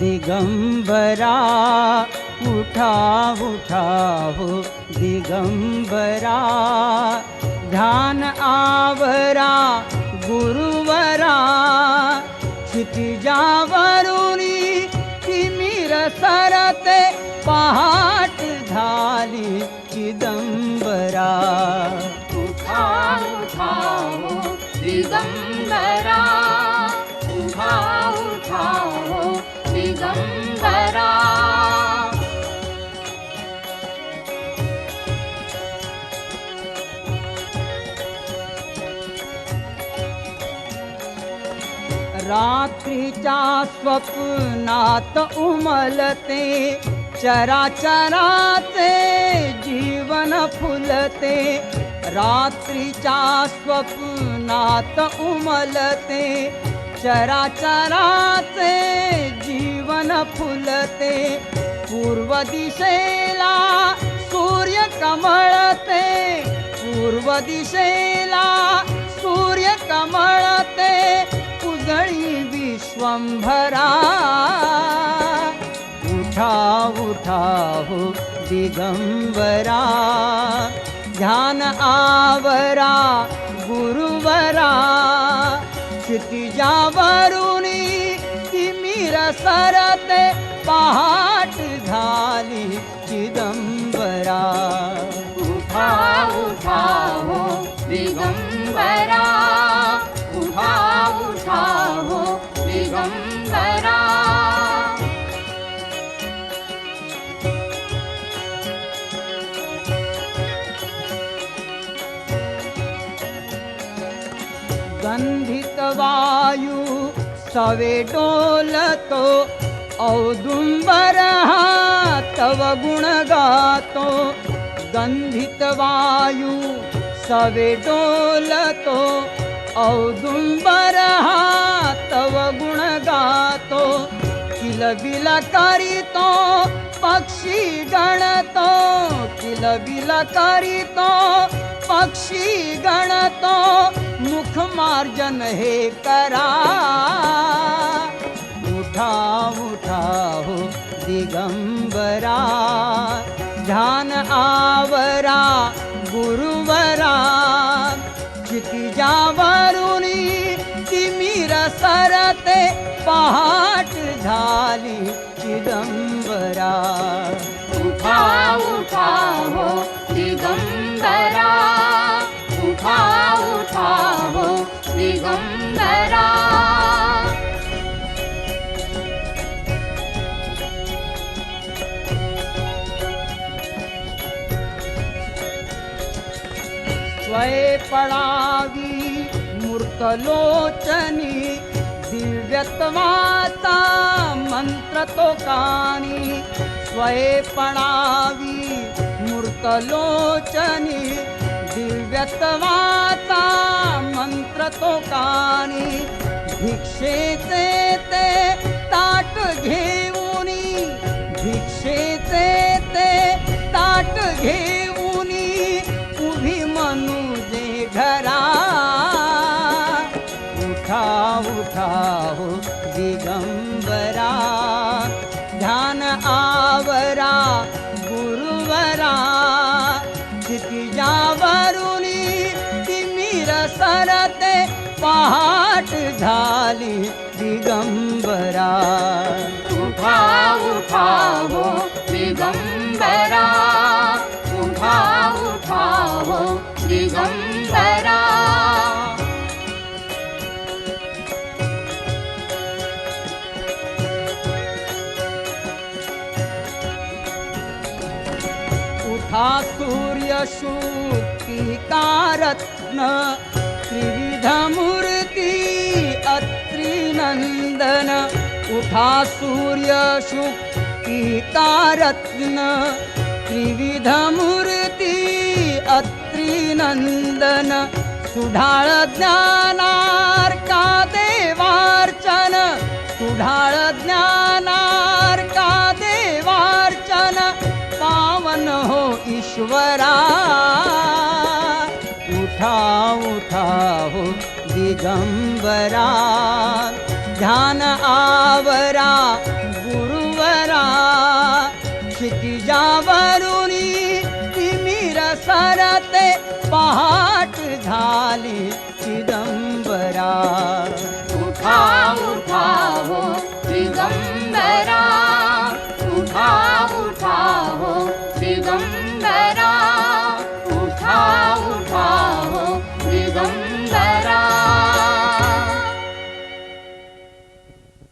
उगम्बरा उठा उठाहो दिगम्बरा ध्यान आवरा गुरुबरा चिचिजाबरुते पहाटालि चिदम्बरा दिगम्बरा री च स्वप्नात् उमलते चराचराते जीवनफुलते रत्रि च स्वप्नात् उमलते चराचराचे जीवन फुलते. पूर्व दिशेला सूर्य कमळते. पूर्व दिशेला सूर्य कमळते. उजळी विश्वंभरा. उठा उठा हो दिगंबरा. ध्यान आवरा गुरुवरा. क्षितिजावरुणी तिमिर सरते पहाट झाली. गन्धितवयु। सवे डोलतो औदुम्बरः तव गुणगातो। गन्धितवायु सवे डोलतो औदुम्बरः तव गुणगातो। किल विलकरितो पक्षी गणतो। किल विलकरितो पक्षी गणतो। भजन हे करा. उठा उठा हो दिगंबरा. ध्यान आवरा गुरुवरा. क्षितिजावरुणी तिमिर सरते पहाट झाली चिदंबरा. स्वये पडावी मूर्तलोचनी दिव्यत्वाचा मंत्र तो कानी स्वय पडावी मूर्तलोचनी दिव्यत्वाचा मंत्र तो कानी भिक्षेचे ते ताट घेऊनी भिक्षेचे ते ताट घे आवरा गुरुवरा. क्षितिजावरुणी तिमिर सरते पहाट झाली दिगंबरा. उठा उठा हो दिगंबरा. उठा सूर्य शुक्तिकारत्न मूर्ती अत्रिनंदन उठा सूर्य शुक्तिकारत्न त्रिविध मूर्ती अत्रिनंदन सुढाळ ज्ञानार्का देवार्चन सुढाळ ज्ञान उठा दिगंबरा। ध्यान आवरा गुरुवरा। क्षितिजावरुणी तिमिर सरते पहाट झाली चिदंबरा। उठा उठा हो दिगंबरा। उठा उठा हो दिगंबरा।